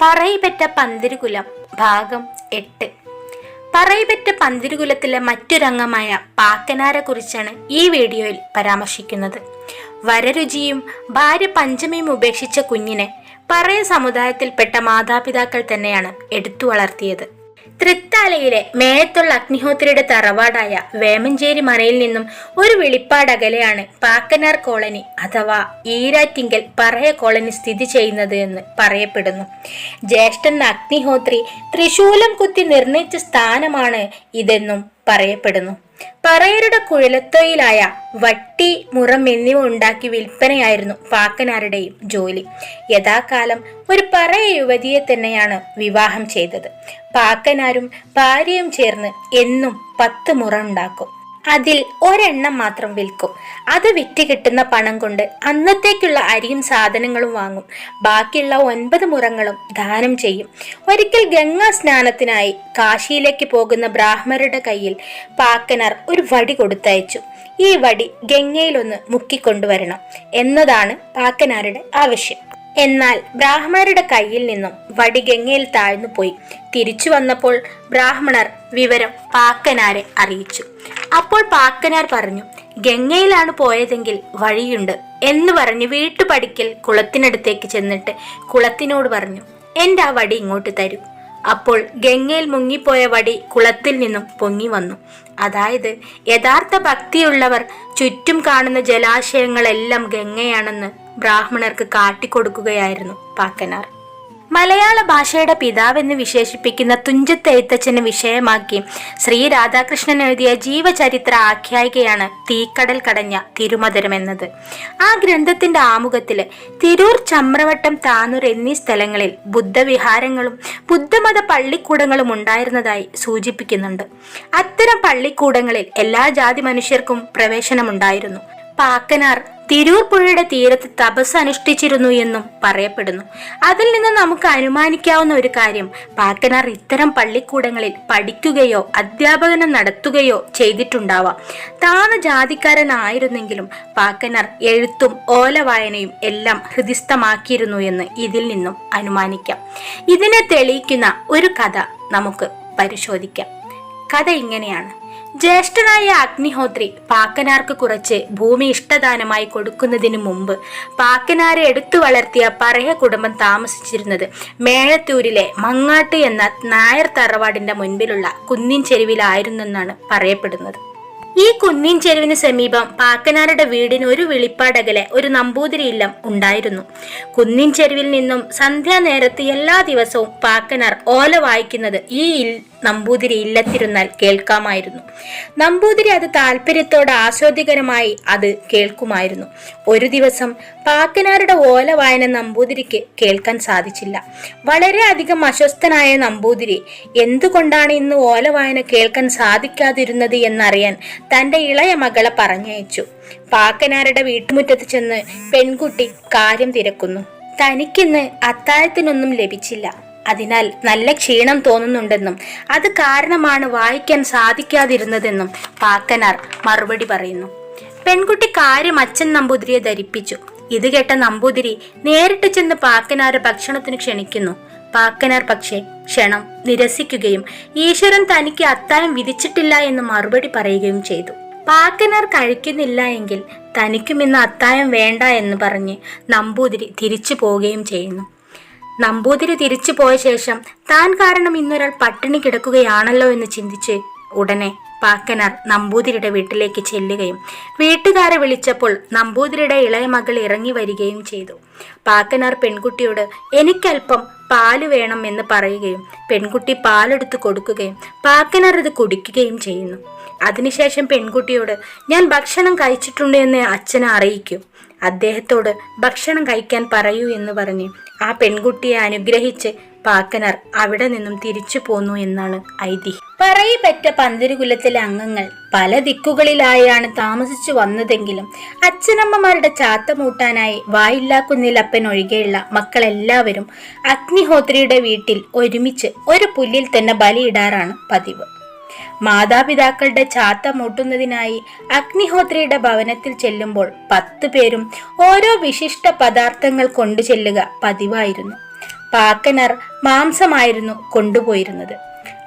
പറയിപ്പറ്റ പന്തിരുകുലം ഭാഗം എട്ട്. പറയിപ്പറ്റ പന്തിരുകുലത്തിലെ മറ്റൊരംഗമായ പാക്കനാരെ കുറിച്ചാണ് ഈ വീഡിയോയിൽ പരാമർശിക്കുന്നത്. വരരുചിയും ഭാര്യ പഞ്ചമിയും ഉപേക്ഷിച്ച കുഞ്ഞിനെ പറയ സമുദായത്തിൽപ്പെട്ട മാതാപിതാക്കൾ തന്നെയാണ് എടുത്തു വളർത്തിയത്. തൃത്താലയിലെ മേയത്തുള്ള അഗ്നിഹോത്രിയുടെ തറവാടായ വേമഞ്ചേരി മറയിൽ നിന്നും ഒരു വെളിപ്പാടകലെയാണ് പാക്കനാർ കോളനി അഥവാ ഈരാറ്റിങ്കൽ പറയ കോളനി സ്ഥിതി ചെയ്യുന്നത് എന്ന് പറയപ്പെടുന്നു. ജ്യേഷ്ഠൻ അഗ്നിഹോത്രി ത്രിശൂലം കുത്തി നിർണയിച്ച സ്ഥാനമാണ് ഇതെന്നും പറയപ്പെടുന്നു. പറയരുടെ കുഴലത്തൊയിലായ വട്ടി മുറം എന്നിവ ഉണ്ടാക്കി വിൽപ്പനയായിരുന്നു പാക്കനാരുടെയും ജോലി. യഥാകാലം ഒരു പറയ യുവതിയെ തന്നെയാണ് വിവാഹം ചെയ്തത്. പാക്കനാരും ഭാര്യയും ചേർന്ന് എന്നും പത്ത് മുറ ഉണ്ടാക്കും. അതിൽ ഒരെണ്ണം മാത്രം വിൽക്കും. അത് വിറ്റ് കിട്ടുന്ന പണം കൊണ്ട് അന്നത്തേക്കുള്ള അരിയും സാധനങ്ങളും വാങ്ങും. ബാക്കിയുള്ള ഒൻപത് മുറങ്ങളും ദാനം ചെയ്യും. ഒരിക്കൽ ഗംഗാ സ്നാനത്തിനായി കാശിയിലേക്ക് പോകുന്ന ബ്രാഹ്മരുടെ കയ്യിൽ പാക്കനാർ ഒരു വടി കൊടുത്തയച്ചു. ഈ വടി ഗംഗയിലൊന്ന് മുക്കിക്കൊണ്ടുവരണം എന്നതാണ് പാക്കനാരുടെ ആവശ്യം. എന്നാൽ ബ്രാഹ്മണരുടെ കയ്യിൽ നിന്നും വടി ഗംഗയിൽ താഴ്ന്നു പോയി. തിരിച്ചു വന്നപ്പോൾ ബ്രാഹ്മണർ വിവരം പാക്കനാരെ അറിയിച്ചു. അപ്പോൾ പാക്കനാർ പറഞ്ഞു ഗംഗയിലാണ് പോയതെങ്കിൽ വഴിയുണ്ട് എന്ന് പറഞ്ഞ് വീട്ടുപടിക്കൽ കുളത്തിനടുത്തേക്ക് ചെന്നിട്ട് കുളത്തിനോട് പറഞ്ഞു എന്റെ ആ വടി ഇങ്ങോട്ട് തരൂ. അപ്പോൾ ഗംഗയിൽ മുങ്ങിപ്പോയ വടി കുളത്തിൽ നിന്നും പൊങ്ങി വന്നു. അതായത് യഥാർത്ഥ ഭക്തിയുള്ളവർ ചുറ്റും കാണുന്ന ജലാശയങ്ങളെല്ലാം ഗംഗയാണെന്ന് ബ്രാഹ്മണർക്ക് കാട്ടിക്കൊടുക്കുകയായിരുന്നു പാക്കനാർ. മലയാള ഭാഷയുടെ പിതാവെന്ന് വിശേഷിപ്പിക്കുന്ന തുഞ്ചത്ത് എഴുത്തച്ഛനെ വിഷയമാക്കി. ശ്രീ രാധാകൃഷ്ണൻ എഴുതിയ ജീവചരിത്ര ആഖ്യായികയാണ് തീക്കടൽ കടഞ്ഞ തിരുമധുരം എന്നത്. ആ ഗ്രന്ഥത്തിന്റെ ആമുഖത്തിൽ തിരൂർ ചമ്രവട്ടം താനൂർ എന്നീ സ്ഥലങ്ങളിൽ ബുദ്ധവിഹാരങ്ങളും ബുദ്ധമത പള്ളിക്കൂടങ്ങളും ഉണ്ടായിരുന്നതായി സൂചിപ്പിക്കുന്നുണ്ട്. അത്തരം പള്ളിക്കൂടങ്ങളിൽ എല്ലാ ജാതി മനുഷ്യർക്കും പ്രവേശനമുണ്ടായിരുന്നു. പാക്കനാർ തിരൂർ പുഴയുടെ തീരത്ത് തപസ് അനുഷ്ഠിച്ചിരുന്നു എന്നും പറയപ്പെടുന്നു. അതിൽ നിന്ന് നമുക്ക് അനുമാനിക്കാവുന്ന ഒരു കാര്യം പാക്കനാർ ഇത്തരം പള്ളിക്കൂടങ്ങളിൽ പഠിക്കുകയോ അധ്യാപനം നടത്തുകയോ ചെയ്തിട്ടുണ്ടാവാം. താണ ജാതിക്കാരനായിരുന്നെങ്കിലും പാക്കനാർ എഴുത്തും ഓലവായനയും എല്ലാം ഹൃദിസ്ഥമാക്കിയിരുന്നു എന്ന് ഇതിൽ നിന്നും അനുമാനിക്കാം. ഇതിനെ തെളിയിക്കുന്ന ഒരു കഥ നമുക്ക് പരിശോധിക്കാം. കഥ ഇങ്ങനെയാണ്. ജ്യേഷ്ഠനായ അഗ്നിഹോത്രി പാക്കനാർക്ക് കുറച്ച് ഭൂമി ഇഷ്ടദാനമായി കൊടുക്കുന്നതിന് മുമ്പ് പാക്കനാരെ എടുത്തു വളർത്തിയ പറയ കുടുംബം താമസിച്ചിരുന്നത് മേഴത്തൂരിലെ മങ്ങാട്ട് എന്ന നായർ തറവാടിന്റെ മുൻപിലുള്ള കുന്നിൻ ചെരുവിലായിരുന്നെന്നാണ് പറയപ്പെടുന്നത്. ഈ കുന്നിൻ ചെരുവിന് സമീപം പാക്കനാരുടെ വീടിന് ഒരു വിളിപ്പാടകലെ ഒരു നമ്പൂതിരി ഇല്ലം ഉണ്ടായിരുന്നു. കുന്നിൻ ചെരുവിൽ നിന്നും സന്ധ്യാനേരത്ത് എല്ലാ ദിവസവും പാക്കനാർ ഓല വായിക്കുന്നത് ഈ നമ്പൂതിരി ഇല്ലത്തിരുന്നാൽ കേൾക്കാമായിരുന്നു. നമ്പൂതിരി അത് താല്പര്യത്തോടെ ആസ്വാദികരമായി അത് കേൾക്കുമായിരുന്നു. ഒരു ദിവസം പാക്കനാരുടെ ഓല വായന നമ്പൂതിരിക്ക് കേൾക്കാൻ സാധിച്ചില്ല. വളരെ അധികം അസ്വസ്ഥനായ നമ്പൂതിരി എന്തുകൊണ്ടാണ് ഇന്ന് ഓല വായന കേൾക്കാൻ സാധിക്കാതിരുന്നത് എന്നറിയാൻ തന്റെ ഇളയ മകളെ പറഞ്ഞയച്ചു. പാക്കനാരുടെ വീട്ടുമുറ്റത്ത് ചെന്ന് പെൺകുട്ടി കാര്യം തിരക്കുന്നു. തനിക്കിന്ന് അത്താഴത്തിനൊന്നും ലഭിച്ചില്ല. അതിനാൽ നല്ല ക്ഷീണം തോന്നുന്നുണ്ടെന്നും അത് കാരണമാണ് വായിക്കാൻ സാധിക്കാതിരുന്നതെന്നും പാക്കനാർ മറുപടി പറയുന്നു. പെൺകുട്ടി കാര്യം അച്ഛൻ നമ്പൂതിരിയെ ധരിപ്പിച്ചു. ഇത് കേട്ട നമ്പൂതിരി നേരിട്ട് ചെന്ന് പാക്കനാരെ ഭക്ഷണത്തിന് ക്ഷണിക്കുന്നു. പാക്കനാർ പക്ഷേ ക്ഷണം നിരസിക്കുകയും ഈശ്വരൻ തനിക്ക് അത്താഴം വിധിച്ചിട്ടില്ല എന്ന് മറുപടി പറയുകയും ചെയ്തു. പാക്കനാർ കഴിക്കുന്നില്ല എങ്കിൽ തനിക്കും ഇന്ന് അത്തായം വേണ്ട എന്ന് പറഞ്ഞ് നമ്പൂതിരി തിരിച്ചു പോവുകയും ചെയ്യുന്നു. നമ്പൂതിരി തിരിച്ചു പോയ ശേഷം താൻ കാരണം ഇന്നൊരാൾ പട്ടിണി കിടക്കുകയാണല്ലോ എന്ന് ചിന്തിച്ച് ഉടനെ പാക്കനാർ നമ്പൂതിരിയുടെ വീട്ടിലേക്ക് ചെല്ലുകയും വീട്ടുകാരെ വിളിച്ചപ്പോൾ നമ്പൂതിരിയുടെ ഇളയ മകൾ ഇറങ്ങി വരികയും ചെയ്തു. പാക്കനാർ പെൺകുട്ടിയോട് എനിക്കല്പം പാൽ വേണം എന്ന് പറയുകയും പെൺകുട്ടി പാലെടുത്ത് കൊടുക്കുകയും പാക്കനാർ ഇത് കുടിക്കുകയും ചെയ്യുന്നു. അതിനുശേഷം പെൺകുട്ടിയോട് ഞാൻ ഭക്ഷണം കഴിച്ചിട്ടുണ്ട് എന്ന് അച്ഛനെ അറിയിക്കൂ. അദ്ദേഹത്തോട് ഭക്ഷണം കഴിക്കാൻ പറയൂ എന്ന് പറഞ്ഞ്. ആ പെൺകുട്ടിയെ അനുഗ്രഹിച്ച് പാക്കനർ അവിടെ നിന്നും തിരിച്ചു പോന്നു എന്നാണ് ഐതിഹ്യം പറയിപ്പറ്റ പന്തിരുകുലത്തിലെ അംഗങ്ങൾ പല ദിക്കുകളിലായാണ് താമസിച്ചു വന്നതെങ്കിലും അച്ഛനമ്മമാരുടെ ചാത്തമൂട്ടാനായി വായില്ലാക്കുന്നിലപ്പൻ ഒഴികെയുള്ള മക്കളെല്ലാവരും അഗ്നിഹോത്രിയുടെ വീട്ടിൽ ഒരുമിച്ച് ഒരു പുല്ലിൽ തന്നെ ബലിയിടാറാണ് പതിവ്. മാതാപിതാക്കളുടെ ചാത്ത മൂട്ടുന്നതിനായി അഗ്നിഹോത്രിയുടെ ഭവനത്തിൽ ചെല്ലുമ്പോൾ പത്ത് പേരും ഓരോ വിശിഷ്ട പദാർത്ഥങ്ങൾ കൊണ്ടു ചെല്ലുക പതിവായിരുന്നു. പാക്കനർ മാംസമായിരുന്നു കൊണ്ടുപോയിരുന്നത്.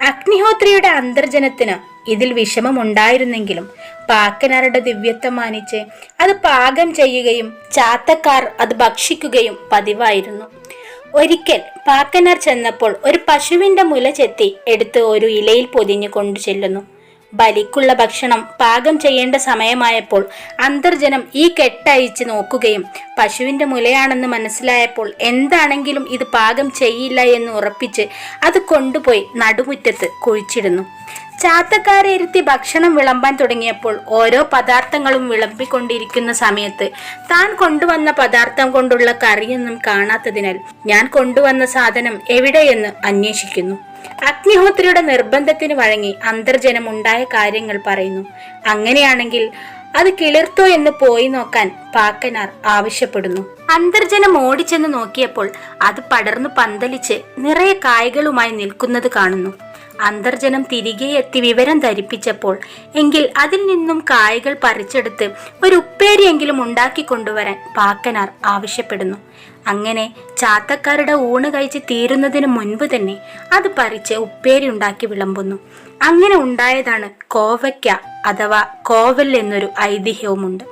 അഗ്നിഹോത്രിയുടെ അന്തർജനത്തിന് ഇതിൽ വിഷമമുണ്ടായിരുന്നെങ്കിലും പാക്കനാരുടെ ദിവ്യത്വം മാനിച്ച് അത് പാകം ചെയ്യുകയും ചാത്തക്കാർ അത് ഭക്ഷിക്കുകയും പതിവായിരുന്നു. ഒരിക്കൽ പാക്കനാർ ചെന്നപ്പോൾ ഒരു പശുവിന്റെ മുല ചെത്തി എടുത്ത് ഒരു ഇലയിൽ പൊതിഞ്ഞു കൊണ്ടു ചെല്ലുന്നു ബലിക്കുള്ള ഭക്ഷണം പാകം ചെയ്യേണ്ട സമയമായപ്പോൾ അന്തർജനം ഈ കെട്ടഴിച്ച് നോക്കുകയും പശുവിന്റെ മുലയാണെന്ന് മനസ്സിലായപ്പോൾ എന്താണെങ്കിലും ഇത് പാകം ചെയ്യില്ല എന്ന് ഉറപ്പിച്ച് അത് കൊണ്ടുപോയി നടുമുറ്റത്ത് കുഴിച്ചിടുന്നു. ചാത്തക്കാരെ ഇരുത്തി ഭക്ഷണം വിളമ്പാൻ തുടങ്ങിയപ്പോൾ ഓരോ പദാർത്ഥങ്ങളും വിളമ്പിക്കൊണ്ടിരിക്കുന്ന സമയത്ത് താൻ കൊണ്ടുവന്ന പദാർത്ഥം കൊണ്ടുള്ള കറിയൊന്നും കാണാത്തതിനാൽ ഞാൻ കൊണ്ടുവന്ന സാധനം എവിടെയെന്ന് അന്വേഷിക്കുന്നു. അഗ്നിഹോത്രിയുടെ നിർബന്ധത്തിന് വഴങ്ങി അന്തർജനം ഉണ്ടായ കാര്യങ്ങൾ പറയുന്നു. അങ്ങനെയാണെങ്കിൽ അത് കിളിർത്തോ എന്ന് പോയി നോക്കാൻ പാക്കനാർ ആവശ്യപ്പെടുന്നു. അന്തർജനം ഓടിച്ചെന്ന് നോക്കിയപ്പോൾ അത് പടർന്നു പന്തലിച്ച് നിറയെ കായകളുമായി നിൽക്കുന്നത് കാണുന്നു. അന്തർജനം തിരികെ എത്തി വിവരം ധരിപ്പിച്ചപ്പോൾ എങ്കിൽ അതിൽ നിന്നും കായകൾ പറിച്ചെടുത്ത് ഒരു ഉപ്പേരിയെങ്കിലും ഉണ്ടാക്കി കൊണ്ടുവരാൻ പാക്കനാർ ആവശ്യപ്പെടുന്നു. അങ്ങനെ ചാത്തക്കാരുടെ ഊണ് കഴിച്ച് തീരുന്നതിന് മുൻപ് തന്നെ അത് പറിച്ച് ഉപ്പേരി ഉണ്ടാക്കി വിളമ്പുന്നു. അങ്ങനെ ഉണ്ടായതാണ് കോവയ്ക്ക അഥവാ കോവൽ എന്നൊരു ഐതിഹ്യവുമുണ്ട്.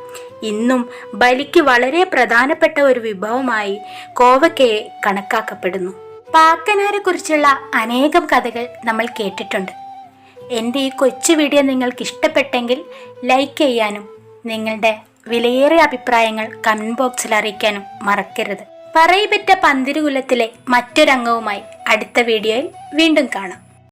ഇന്നും ബലിക്ക് വളരെ പ്രധാനപ്പെട്ട ഒരു വിഭവമായി കോവയ്ക്കയെ കണക്കാക്കപ്പെടുന്നു. പാക്കനാരെ കുറിച്ചുള്ള അനേകം കഥകൾ നമ്മൾ കേട്ടിട്ടുണ്ട്. എന്റെ ഈ കൊച്ചു വീഡിയോ നിങ്ങൾക്ക് ഇഷ്ടപ്പെട്ടെങ്കിൽ ലൈക്ക് ചെയ്യാനും നിങ്ങളുടെ വിലയേറിയ അഭിപ്രായങ്ങൾ കമന്റ് ബോക്സിൽ അറിയിക്കാനും മറക്കരുത്. പറയിപ്പറ്റ പന്തിരുകുലത്തിലെ മറ്റൊരംഗവുമായി അടുത്ത വീഡിയോയിൽ വീണ്ടും കാണാം.